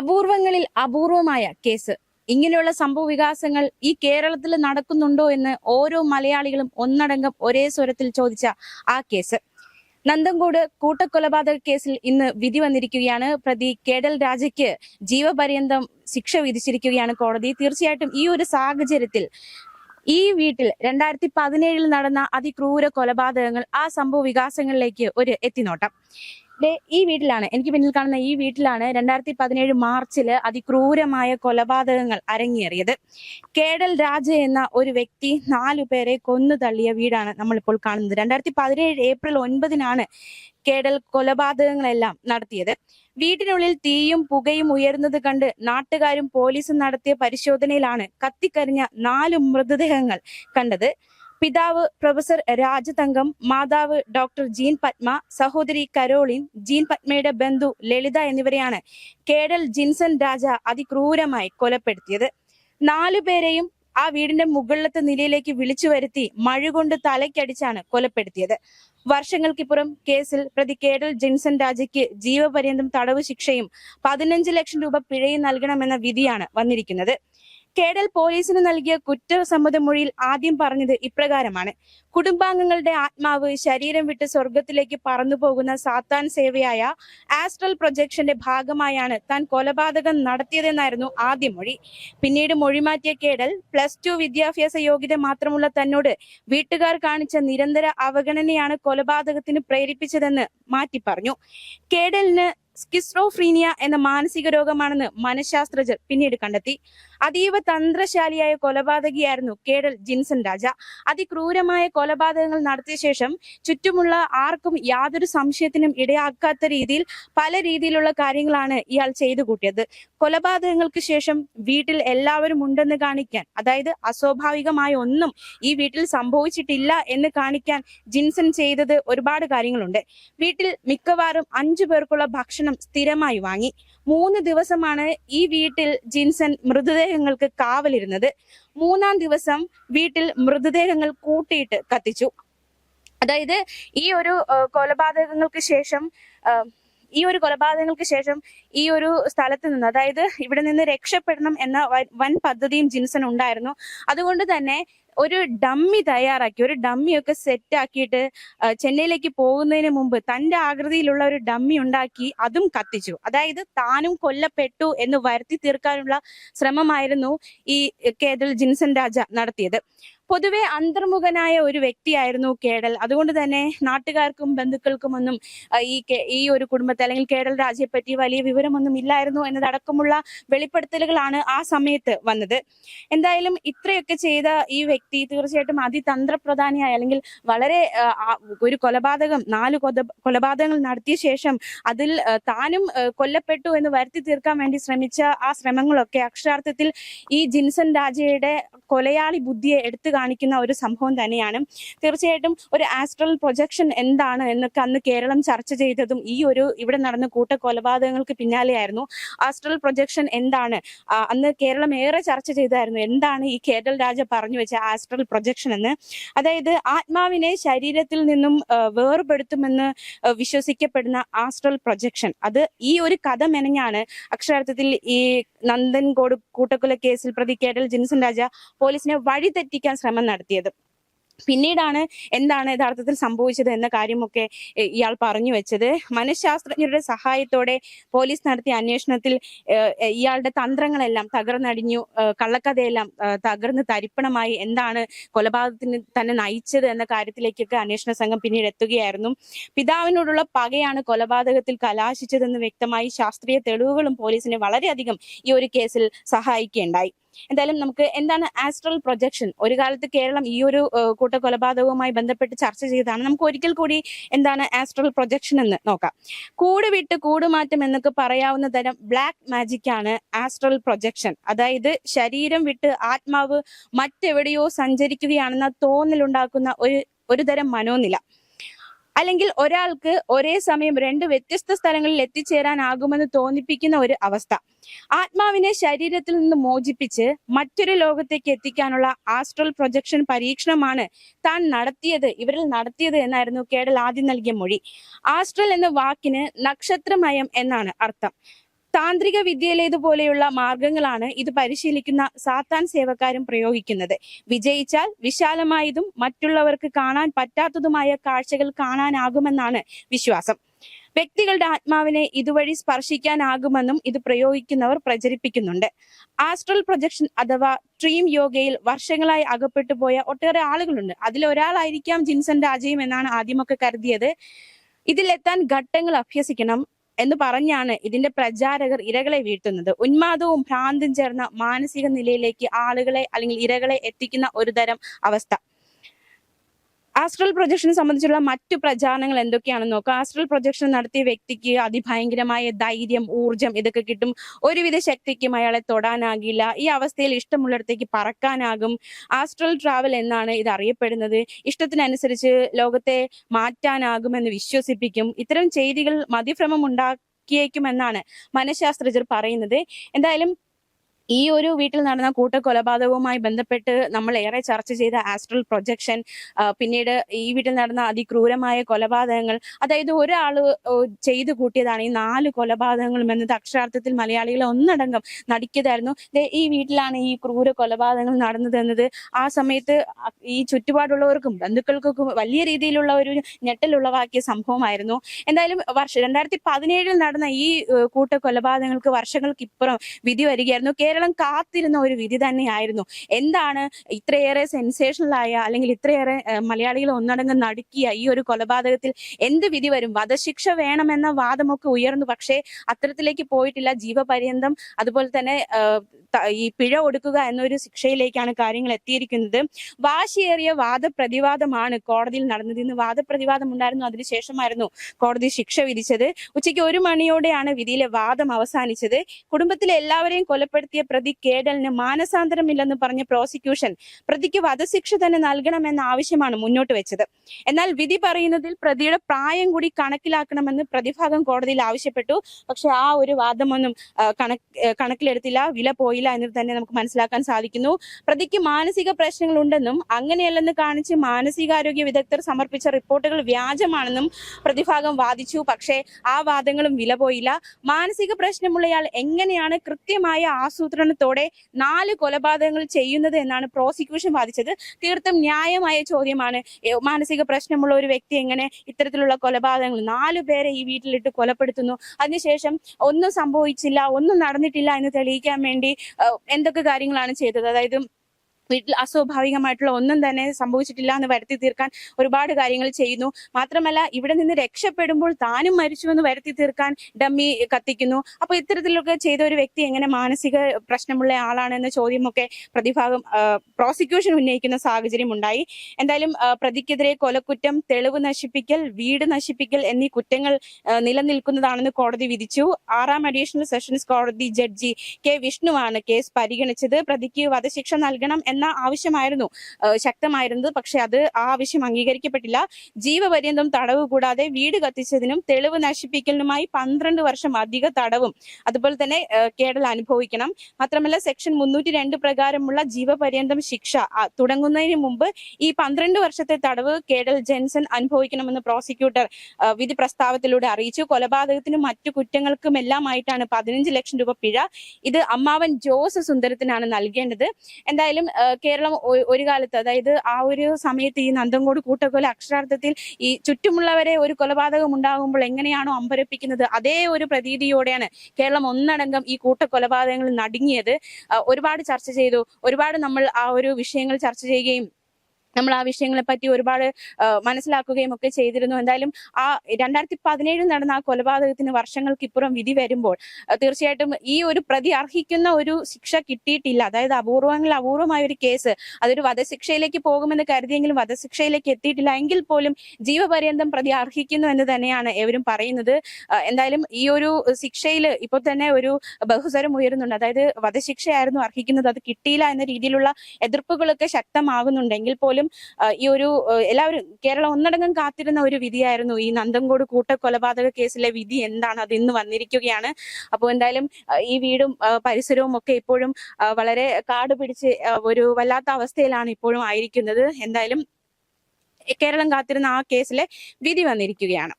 അപൂർവങ്ങളിൽ അപൂർവമായ കേസ്. ഇങ്ങനെയുള്ള സംഭവ വികാസങ്ങൾ ഈ കേരളത്തിൽ നടക്കുന്നുണ്ടോ എന്ന് ഓരോ മലയാളികളും ഒന്നടങ്കം ഒരേ സ്വരത്തിൽ ചോദിച്ച ആ കേസ്. നന്ദൻകോട് കൂട്ടക്കൊലപാതക കേസിൽ ഇന്ന് വിധി വന്നിരിക്കുകയാണ്. പ്രതി കേഡൽ രാജയ്ക്ക് ജീവപര്യന്തം ശിക്ഷ വിധിച്ചിരിക്കുകയാണ് കോടതി. തീർച്ചയായിട്ടും ഈ ഒരു സാഹചര്യത്തിൽ ഈ വീട്ടിൽ രണ്ടായിരത്തി പതിനേഴിൽ നടന്ന അതിക്രൂര കൊലപാതകങ്ങൾ ആ സംഭവ വികാസങ്ങളിലേക്ക് ഒരു എത്തിനോട്ടം. ഈ വീട്ടിലാണ് എനിക്ക് പിന്നിൽ കാണുന്ന ഈ വീട്ടിലാണ് രണ്ടായിരത്തി പതിനേഴ് മാർച്ചിൽ അതിക്രൂരമായ കൊലപാതകങ്ങൾ അരങ്ങേറിയത്. കേടൽ രാജ എന്ന ഒരു വ്യക്തി നാലു പേരെ കൊന്നു തള്ളിയ വീടാണ് നമ്മളിപ്പോൾ കാണുന്നത്. രണ്ടായിരത്തി പതിനേഴ് ഏപ്രിൽ ഒൻപതിനാണ് കേടൽ കൊലപാതകങ്ങളെല്ലാം നടത്തിയത്. വീട്ടിനുള്ളിൽ തീയും പുകയും ഉയർന്നത് കണ്ട് നാട്ടുകാരും പോലീസും നടത്തിയ പരിശോധനയിലാണ് കത്തിക്കരിഞ്ഞ നാല് മൃതദേഹങ്ങൾ കണ്ടത്. പിതാവ് പ്രൊഫസർ രാജതങ്കം മാതാവ് ഡോക്ടർ ജീൻ പത്മ സഹോദരി കരോളിൻ ജീൻ പത്മയുടെ ബന്ധു ലളിത എന്നിവരെയാണ് കേഡൽ ജിൻസൺ രാജ അതിക്രൂരമായി കൊലപ്പെടുത്തിയത്. നാലുപേരെയും ആ വീടിന്റെ മുകളിലത്തെ നിലയിലേക്ക് വിളിച്ചു വരുത്തി മഴ കൊണ്ട് തലയ്ക്കടിച്ചാണ് കൊലപ്പെടുത്തിയത്. വർഷങ്ങൾക്കിപ്പുറം കേസിൽ പ്രതി കേഡൽ ജിൻസൺ രാജയ്ക്ക് ജീവപര്യന്തം തടവ് ശിക്ഷയും പതിനഞ്ച് ലക്ഷം രൂപ പിഴയും നൽകണമെന്ന വിധിയാണ് വന്നിരിക്കുന്നത്. കേടൽ പോലീസിന് നൽകിയ കുറ്റസമ്മതമൊഴിയിൽ ആദ്യം പറഞ്ഞത് ഇപ്രകാരമാണ്. കുടുംബാംഗങ്ങളുടെ ആത്മാവ് ശരീരം വിട്ട് സ്വർഗത്തിലേക്ക് പറന്നു പോകുന്ന സാത്താൻ സേവയായ ആസ്ട്രൽ പ്രൊജക്ഷന്റെ ഭാഗമായാണ് താൻ കൊലപാതകം നടത്തിയതെന്നായിരുന്നു ആദ്യ മൊഴി. പിന്നീട് മൊഴിമാറ്റിയ കേഡൽ പ്ലസ് ടു വിദ്യാഭ്യാസ യോഗ്യത മാത്രമുള്ള തന്നോട് വീട്ടുകാർ കാണിച്ച നിരന്തര അവഗണനയാണ് കൊലപാതകത്തിന് പ്രേരിപ്പിച്ചതെന്ന് മാറ്റി പറഞ്ഞു കേഡലിന് സ്കിസ്ട്രോഫ്രീനിയ എന്ന മാനസിക രോഗമാണെന്ന് മനഃശാസ്ത്രജ്ഞർ പിന്നീട് കണ്ടെത്തി. അതീവ തന്ത്രശാലിയായ കൊലപാതകിയായിരുന്നു കേടൽ ജിൻസൺ രാജ. അതിക്രൂരമായ കൊലപാതകങ്ങൾ നടത്തിയ ശേഷം ചുറ്റുമുള്ള ആർക്കും യാതൊരു സംശയത്തിനും ഇടയാക്കാത്ത രീതിയിൽ പല രീതിയിലുള്ള കാര്യങ്ങളാണ് ഇയാൾ ചെയ്തു കൂട്ടിയത്. കൊലപാതകങ്ങൾക്ക് ശേഷം വീട്ടിൽ എല്ലാവരും ഉണ്ടെന്ന് കാണിക്കാൻ അതായത് അസ്വാഭാവികമായ ഒന്നും ഈ വീട്ടിൽ സംഭവിച്ചിട്ടില്ല എന്ന് കാണിക്കാൻ ജിൻസൺ ചെയ്തത് ഒരുപാട് കാര്യങ്ങളുണ്ട്. വീട്ടിൽ മിക്കവാറും അഞ്ചു പേർക്കുള്ള ഭക്ഷണം സ്ഥിരമായി വാങ്ങി. മൂന്ന് ദിവസമാണ് ഈ വീട്ടിൽ ജിൻസൺ മൃതദേഹങ്ങൾക്ക് കാവലിരുന്നത് മൂന്നാം ദിവസം വീട്ടിൽ മൃതദേഹങ്ങൾ കൂട്ടിയിട്ട് കത്തിച്ചു. അതായത് ഈ ഒരു കൊലപാതകങ്ങൾക്ക് ശേഷം ഈ ഒരു കൊലപാതകങ്ങൾക്ക് ശേഷം ഈ ഒരു സ്ഥലത്ത് നിന്ന് അതായത് ഇവിടെ നിന്ന് രക്ഷപ്പെടണം എന്ന വൻ പദ്ധതിയും ജിൻസൺ ഉണ്ടായിരുന്നു. അതുകൊണ്ട് തന്നെ ഒരു ഡമ്മി തയ്യാറാക്കി ഒരു ഡമ്മിയൊക്കെ സെറ്റ് ആക്കിയിട്ട് ചെന്നൈയിലേക്ക് പോകുന്നതിന് മുമ്പ് തന്റെ ആകൃതിയിലുള്ള ഒരു ഡമ്മി ഉണ്ടാക്കി അതും കത്തിച്ചു. അതായത് താനും കൊല്ലപ്പെട്ടു എന്ന് വരുത്തി തീർക്കാനുള്ള ശ്രമമായിരുന്നു ഈ കേദൽ ജിൻസൺ രാജ നടത്തിയത്. പൊതുവെ അന്തർമുഖനായ ഒരു വ്യക്തിയായിരുന്നു കേടൽ അതുകൊണ്ട് തന്നെ നാട്ടുകാർക്കും ബന്ധുക്കൾക്കും ഒന്നും ഈ ഈ ഒരു കുടുംബത്തെ അല്ലെങ്കിൽ കേടൽ രാജയെ പറ്റി വലിയ വിവരമൊന്നും ഇല്ലായിരുന്നു എന്നതടക്കമുള്ള വെളിപ്പെടുത്തലുകളാണ് ആ സമയത്ത് വന്നത്. എന്തായാലും ഇത്രയൊക്കെ ചെയ്ത ഈ വ്യക്തി തീർച്ചയായിട്ടും അതിതന്ത്രപ്രധാനിയായ അല്ലെങ്കിൽ വളരെ ഒരു കൊലപാതകം നാല് കൊല കൊലപാതകങ്ങൾ നടത്തിയ ശേഷം അതിൽ താനും കൊല്ലപ്പെട്ടു എന്ന് വരുത്തി തീർക്കാൻ വേണ്ടി ശ്രമിച്ച ആ ശ്രമങ്ങളൊക്കെ അക്ഷരാർത്ഥത്തിൽ ഈ ജിൻസൺ രാജയുടെ കൊലയാളി ബുദ്ധിയെ എടുത്തു കാണിക്കുന്ന ഒരു സംഭവം തന്നെയാണ്. തീർച്ചയായിട്ടും ഒരു ആസ്ട്രൽ പ്രൊജക്ഷൻ എന്താണ് എന്നൊക്കെ അന്ന് കേരളം ചർച്ച ചെയ്തതും ഈ ഒരു ഇവിടെ നടന്ന കൂട്ട കൊലപാതകങ്ങൾക്ക് പിന്നാലെയായിരുന്നു. ആസ്ട്രൽ പ്രൊജക്ഷൻ എന്താണ്? അന്ന് കേരളം ഏറെ ചർച്ച ചെയ്തായിരുന്നു. എന്താണ് ഈ കേരൾ രാജ പറഞ്ഞു വെച്ച ആസ്ട്രൽ പ്രൊജക്ഷൻ എന്ന്. അതായത് ആത്മാവിനെ ശരീരത്തിൽ നിന്നും വേർപെടുത്തുമെന്ന് വിശ്വസിക്കപ്പെടുന്ന ആസ്ട്രൽ പ്രൊജക്ഷൻ അത് ഈ ഒരു കഥ മെനഞ്ഞാണ് അക്ഷരാർത്ഥത്തിൽ ഈ നന്ദൻകോട് കൂട്ടക്കൊല കേസിൽ പ്രതി കേരൽ ജിൻസൺ രാജ പോലീസിനെ വഴിതെറ്റിക്കാൻ ശ്രമം നടത്തിയത്. പിന്നീടാണ് എന്താണ് യഥാർത്ഥത്തിൽ സംഭവിച്ചത് എന്ന കാര്യമൊക്കെ ഇയാൾ പറഞ്ഞു വെച്ചത്. മനഃശാസ്ത്രജ്ഞരുടെ സഹായത്തോടെ പോലീസ് നടത്തിയ അന്വേഷണത്തിൽ ഇയാളുടെ തന്ത്രങ്ങളെല്ലാം തകർന്നടിഞ്ഞു. കള്ളക്കഥയെല്ലാം തകർന്ന് തരിപ്പണമായി എന്താണ് കൊലപാതകത്തിന് തന്നെ നയിച്ചത് എന്ന കാര്യത്തിലേക്കൊക്കെ അന്വേഷണ സംഘം പിന്നീട് എത്തുകയായിരുന്നു. പിതാവിനോടുള്ള പകയാണ് കൊലപാതകത്തിൽ കലാശിച്ചതെന്ന് വ്യക്തമായി ശാസ്ത്രീയ തെളിവുകളും പോലീസിനെ വളരെയധികം ഈ ഒരു കേസിൽ സഹായിക്കുകയുണ്ടായി. എന്തായാലും നമുക്ക് എന്താണ് ആസ്ട്രൽ പ്രൊജക്ഷൻ ഒരു കാലത്ത് കേരളം ഈ ഒരു കൂട്ടക്കൊലപാതകവുമായി ബന്ധപ്പെട്ട് ചർച്ച ചെയ്തതാണ്. നമുക്ക് ഒരിക്കൽ കൂടി എന്താണ് ആസ്ട്രൽ പ്രൊജക്ഷൻ എന്ന് നോക്കാം. കൂട് വിട്ട് കൂടുമാറ്റം എന്നൊക്കെ പറയാവുന്ന തരം ബ്ലാക്ക് മാജിക് ആണ് ആസ്ട്രൽ പ്രൊജക്ഷൻ അതായത് ശരീരം വിട്ട് ആത്മാവ് മറ്റെവിടെയോ സഞ്ചരിക്കുകയാണെന്ന തോന്നലുണ്ടാക്കുന്ന ഒരു ഒരു തരം മനോനില. അല്ലെങ്കിൽ ഒരാൾക്ക് ഒരേ സമയം രണ്ട് വ്യത്യസ്ത സ്ഥലങ്ങളിൽ എത്തിച്ചേരാനാകുമെന്ന് തോന്നിപ്പിക്കുന്ന ഒരു അവസ്ഥ. ആത്മാവിനെ ശരീരത്തിൽ നിന്ന് മോചിപ്പിച്ച് മറ്റൊരു ലോകത്തേക്ക് എത്തിക്കാനുള്ള ആസ്ട്രൽ പ്രൊജക്ഷൻ പരീക്ഷണമാണ് താൻ നടത്തിയത് ഇവരിൽ നടത്തിയത് എന്നായിരുന്നു കേടൽ ആദ്യം നൽകിയ മൊഴി. ആസ്ട്രൽ എന്ന വാക്കിന് നക്ഷത്രമയം എന്നാണ് അർത്ഥം. താന്ത്രിക വിദ്യയിലേതുപോലെയുള്ള മാർഗങ്ങളാണ് ഇത് പരിശീലിക്കുന്ന സാത്താൻ സേവക്കാരും പ്രയോഗിക്കുന്നത്. വിജയിച്ചാൽ വിശാലമായതും മറ്റുള്ളവർക്ക് കാണാൻ പറ്റാത്തതുമായ കാഴ്ചകൾ കാണാനാകുമെന്നാണ് വിശ്വാസം. വ്യക്തികളുടെ ആത്മാവിനെ ഇതുവഴി സ്പർശിക്കാനാകുമെന്നും ഇത് പ്രയോഗിക്കുന്നവർ പ്രചരിപ്പിക്കുന്നുണ്ട്. ആസ്ട്രൽ പ്രൊജക്ഷൻ അഥവാ ഡ്രീം യോഗയിൽ വർഷങ്ങളായി അകപ്പെട്ടു പോയ ഒട്ടേറെ ആളുകളുണ്ട്. അതിലൊരാളായിരിക്കാം ജിൻസൺ രാജയും എന്നാണ് ആദ്യമൊക്കെ കരുതിയത്. ഇതിലെത്താൻ ഘട്ടങ്ങൾ അഭ്യസിക്കണം. എന്ന് പറഞ്ഞാണ് ഇതിന്റെ പ്രചാരകർ ഇരകളെ വീഴ്ത്തുന്നത്. ഉന്മാദവും ഭ്രാന്തും ചേർന്ന മാനസിക നിലയിലേക്ക് ആളുകളെ അല്ലെങ്കിൽ ഇരകളെ എത്തിക്കുന്ന ഒരു തരം അവസ്ഥ. ആസ്ട്രൽ പ്രൊജക്ഷൻ സംബന്ധിച്ചുള്ള മറ്റു പ്രചാരണങ്ങൾ എന്തൊക്കെയാണെന്ന് നോക്കാം. ആസ്ട്രൽ പ്രൊജക്ഷൻ നടത്തിയ വ്യക്തിക്ക് അതിഭയങ്കരമായ ധൈര്യം ഊർജം ഇതൊക്കെ കിട്ടും. ഒരുവിധ ശക്തിക്കും അയാളെ തൊടാനാകില്ല. ഈ അവസ്ഥയിൽ ഇഷ്ടമുള്ളിടത്തേക്ക് പറക്കാനാകും. ആസ്ട്രൽ ട്രാവൽ എന്നാണ് ഇത് അറിയപ്പെടുന്നത്. ഇഷ്ടത്തിനനുസരിച്ച് ലോകത്തെ മാറ്റാനാകുമെന്ന് വിശ്വസിപ്പിക്കും. ഇത്തരം ചെയ്തികൾ മതിഭ്രമം ഉണ്ടാക്കിയേക്കുമെന്നാണ് മനഃശാസ്ത്രജ്ഞർ പറയുന്നത്. എന്തായാലും ഈ ഒരു വീട്ടിൽ നടന്ന കൂട്ടക്കൊലപാതകവുമായി ബന്ധപ്പെട്ട് നമ്മൾ ഏറെ ചർച്ച ചെയ്ത ആസ്ട്രൽ പ്രൊജക്ഷൻ പിന്നീട് ഈ വീട്ടിൽ നടന്ന അതിക്രൂരമായ കൊലപാതകങ്ങൾ അതായത് ഒരാൾ ചെയ്തു കൂട്ടിയതാണ്. ഈ നാല് കൊലപാതകങ്ങളും എന്നത് അക്ഷരാർത്ഥത്തിൽ മലയാളികളെ ഒന്നടങ്കം നടിക്കതായിരുന്നു ഈ വീട്ടിലാണ് ഈ ക്രൂര കൊലപാതകങ്ങൾ നടന്നത് എന്നത്. ആ സമയത്ത് ഈ ചുറ്റുപാടുള്ളവർക്കും ബന്ധുക്കൾക്കും വലിയ രീതിയിലുള്ള ഒരു ഞെട്ടലുളവാക്കിയ സംഭവമായിരുന്നു. എന്തായാലും വർഷം രണ്ടായിരത്തി പതിനേഴിൽ നടന്ന ഈ കൂട്ടക്കൊലപാതകങ്ങൾക്ക് കൂട്ട കൊലപാതകങ്ങൾക്ക് വർഷങ്ങൾക്ക് ഇപ്പുറം വിധി വരികയായിരുന്നു. കേരളം കാത്തിരുന്ന ഒരു വിധി തന്നെയായിരുന്നു. എന്താണ് ഇത്രയേറെ സെൻസേഷണൽ ആയ അല്ലെങ്കിൽ ഇത്രയേറെ മലയാളികൾ ഒന്നടങ്കം നടുക്കിയ ഈ ഒരു കൊലപാതകത്തിൽ എന്ത് വിധി വരും? വധശിക്ഷ വേണമെന്ന വാദമൊക്കെ ഉയർന്നു. പക്ഷേ അത്തരത്തിലേക്ക് പോയിട്ടില്ല. ജീവപര്യന്തം അതുപോലെ തന്നെ ഈ പിഴ ഒടുക്കുക എന്നൊരു ശിക്ഷയിലേക്കാണ് കാര്യങ്ങൾ എത്തിയിരിക്കുന്നത്. വാശിയേറിയ വാദപ്രതിവാദമാണ് കോടതിയിൽ നടന്നത്. ഇന്ന് വാദപ്രതിവാദം ഉണ്ടായിരുന്നു. അതിനുശേഷമായിരുന്നു കോടതി ശിക്ഷ വിധിച്ചത്. ഉച്ചയ്ക്ക് ഒരു മണിയോടെയാണ് വിധിയിലെ വാദം അവസാനിച്ചത്. കുടുംബത്തിലെ എല്ലാവരെയും കൊലപ്പെടുത്തിയ പ്രതി കേഡലിന് മാനസാന്തരമില്ലെന്ന് പറഞ്ഞ പ്രോസിക്യൂഷൻ പ്രതിക്ക് വധശിക്ഷ തന്നെ നൽകണമെന്ന ആവശ്യമാണ് മുന്നോട്ട് വെച്ചത്. എന്നാൽ വിധി പറയുന്നതിൽ പ്രതിയുടെ പ്രായം കൂടി കണക്കിലാക്കണമെന്ന് പ്രതിഭാഗം കോടതിയിൽ ആവശ്യപ്പെട്ടു. പക്ഷെ ആ ഒരു വാദമൊന്നും കണക്കിലെടുത്തില്ല. വില പോയില്ല എന്ന് തന്നെ നമുക്ക് മനസ്സിലാക്കാൻ സാധിക്കുന്നു. പ്രതിക്ക് മാനസിക പ്രശ്നങ്ങൾ ഉണ്ടെന്നും അങ്ങനെയല്ലെന്ന് കാണിച്ച് മാനസികാരോഗ്യ വിദഗ്ധർ സമർപ്പിച്ച റിപ്പോർട്ടുകൾ വ്യാജമാണെന്നും പ്രതിഭാഗം വാദിച്ചു. പക്ഷേ ആ വാദങ്ങളും വില പോയില്ല. മാനസിക പ്രശ്നമുള്ളയാൾ എങ്ങനെയാണ് കൃത്യമായ ആസൂത്രണത്തോടെ നാല് കൊലപാതകങ്ങൾ ചെയ്യുന്നത് എന്നാണ് പ്രോസിക്യൂഷൻ വാദിച്ചത്. തീർത്തും ന്യായമായ ചോദ്യമാണ്. മാനസിക പ്രശ്നമുള്ള ഒരു വ്യക്തി എങ്ങനെ ഇത്തരത്തിലുള്ള കൊലപാതകങ്ങൾ നാലു പേരെ ഈ വീട്ടിലിട്ട് കൊലപ്പെടുത്തുന്നു. അതിനുശേഷം ഒന്നും സംഭവിച്ചില്ല ഒന്നും നടന്നിട്ടില്ല എന്ന് തെളിയിക്കാൻ വേണ്ടി എന്തൊക്കെ കാര്യങ്ങളാണ് ചെയ്തത്? അതായത് വീട്ടിൽ അസ്വാഭാവികമായിട്ടുള്ള ഒന്നും തന്നെ സംഭവിച്ചിട്ടില്ല എന്ന് വരുത്തി തീർക്കാൻ ഒരുപാട് കാര്യങ്ങൾ ചെയ്യുന്നു. മാത്രമല്ല ഇവിടെ നിന്ന് രക്ഷപ്പെടുമ്പോൾ താനും മരിച്ചു എന്ന് വരുത്തി തീർക്കാൻ ഡമ്മി കത്തിക്കുന്നു. അപ്പൊ ഇത്തരത്തിലൊക്കെ ചെയ്ത ഒരു വ്യക്തി എങ്ങനെ മാനസിക പ്രശ്നമുള്ള ആളാണെന്ന ചോദ്യമൊക്കെ പ്രതിഭാഗം പ്രോസിക്യൂഷൻ ഉന്നയിക്കുന്ന സാഹചര്യം ഉണ്ടായി. എന്തായാലും പ്രതിക്കെതിരെ കൊലക്കുറ്റം തെളിവ് നശിപ്പിക്കൽ വീട് നശിപ്പിക്കൽ എന്നീ കുറ്റങ്ങൾ നിലനിൽക്കുന്നതാണെന്ന് കോടതി വിധിച്ചു. ആറാം അഡീഷണൽ സെഷൻസ് കോടതി ജഡ്ജി കെ വിഷ്ണുവാണ് കേസ് പരിഗണിച്ചത്. പ്രതിക്ക് വധശിക്ഷ നൽകണം എന്ന ആവശ്യമായിരുന്നു. ശക്തമായിരുന്നത്. പക്ഷെ അത് ആ ആവശ്യം അംഗീകരിക്കപ്പെട്ടില്ല. ജീവപര്യന്തം തടവ് കൂടാതെ വീട് കത്തിച്ചതിനും തെളിവ് നശിപ്പിക്കലിനുമായി പന്ത്രണ്ട് വർഷം അധിക തടവും അതുപോലെ തന്നെ കേടൽ അനുഭവിക്കണം. മാത്രമല്ല സെക്ഷൻ മുന്നൂറ്റി രണ്ട് പ്രകാരമുള്ള ജീവപര്യന്തം ശിക്ഷ തുടങ്ങുന്നതിന് മുമ്പ് ഈ പന്ത്രണ്ട് വർഷത്തെ തടവ് കേഡൽ ജെൻസൺ അനുഭവിക്കണമെന്ന് പ്രോസിക്യൂട്ടർ വിധി പ്രസ്താവത്തിലൂടെ അറിയിച്ചു. കൊലപാതകത്തിനും മറ്റു കുറ്റങ്ങൾക്കും കുറ്റങ്ങൾക്കുമെല്ലാമായിട്ടാണ് പതിനഞ്ച് ലക്ഷം രൂപ പിഴ. ഇത് അമ്മാവൻ ജോസ് സുന്ദരത്തിനാണ് നൽകേണ്ടത്. എന്തായാലും കേരളം ഒരു കാലത്ത് അതായത് ആ ഒരു സമയത്ത് ഈ നന്തങ്കോട് കൂട്ടക്കൊല അക്ഷരാർത്ഥത്തിൽ ഈ ചുറ്റുമുള്ളവരെ ഒരു കൊലപാതകം ഉണ്ടാകുമ്പോൾ എങ്ങനെയാണോ അമ്പരപ്പിക്കുന്നത് അതേ ഒരു പ്രതീതിയോടെയാണ് കേരളം ഒന്നടങ്കം ഈ കൂട്ടക്കൊലപാതകങ്ങൾ നടുങ്ങിയത്. ഒരുപാട് ചർച്ച ചെയ്തു. ഒരുപാട് നമ്മൾ ആ ഒരു വിഷയങ്ങൾ ചർച്ച ചെയ്യുകയും നമ്മൾ ആ വിഷയങ്ങളെ പറ്റി ഒരുപാട് മനസ്സിലാക്കുകയും ഒക്കെ ചെയ്തിരുന്നു. എന്തായാലും ആ രണ്ടായിരത്തി പതിനേഴിൽ നടന്ന ആ കൊലപാതകത്തിന് വർഷങ്ങൾക്കിപ്പുറം വിധി വരുമ്പോൾ തീർച്ചയായിട്ടും ഈ ഒരു പ്രതി അർഹിക്കുന്ന ഒരു ശിക്ഷ കിട്ടിയിട്ടില്ല. അതായത് അപൂർവങ്ങളിൽ അപൂർവമായ ഒരു കേസ് അതൊരു വധശിക്ഷയിലേക്ക് പോകുമെന്ന് കരുതിയെങ്കിലും വധശിക്ഷയിലേക്ക് എത്തിയിട്ടില്ല. എങ്കിൽ പോലും ജീവപര്യന്തം പ്രതി അർഹിക്കുന്നു എന്ന് തന്നെയാണ് എവരും പറയുന്നത്. എന്തായാലും ഈ ഒരു ശിക്ഷയിൽ ഇപ്പൊ തന്നെ ഒരു ബഹുസ്വരം ഉയരുന്നുണ്ട്. അതായത് വധശിക്ഷയായിരുന്നു അർഹിക്കുന്നത്. അത് കിട്ടിയില്ല എന്ന രീതിയിലുള്ള എതിർപ്പുകളൊക്കെ ശക്തമാകുന്നുണ്ടെങ്കിൽ പോലും ആ, ഈ ഒരു എല്ലാവരും കേരളം ഒന്നടങ്കം കാത്തിരുന്ന ഒരു വിധിയായിരുന്നു ഈ നന്ദൻകോട് കൂട്ടക്കൊലപാതക കേസിലെ വിധി എന്താണ്? അത് ഇന്ന് വന്നിരിക്കുകയാണ്. അപ്പോൾ എന്തായാലും ഈ വീടും പരിസരവും ഒക്കെ ഇപ്പോഴും വളരെ കാട് പിടിച്ച് ഒരു വല്ലാത്ത അവസ്ഥയിലാണ് ഇപ്പോഴും ആയിരിക്കുന്നത്. എന്തായാലും കേരളം കാത്തിരുന്ന ആ കേസിലെ വിധി വന്നിരിക്കുകയാണ്.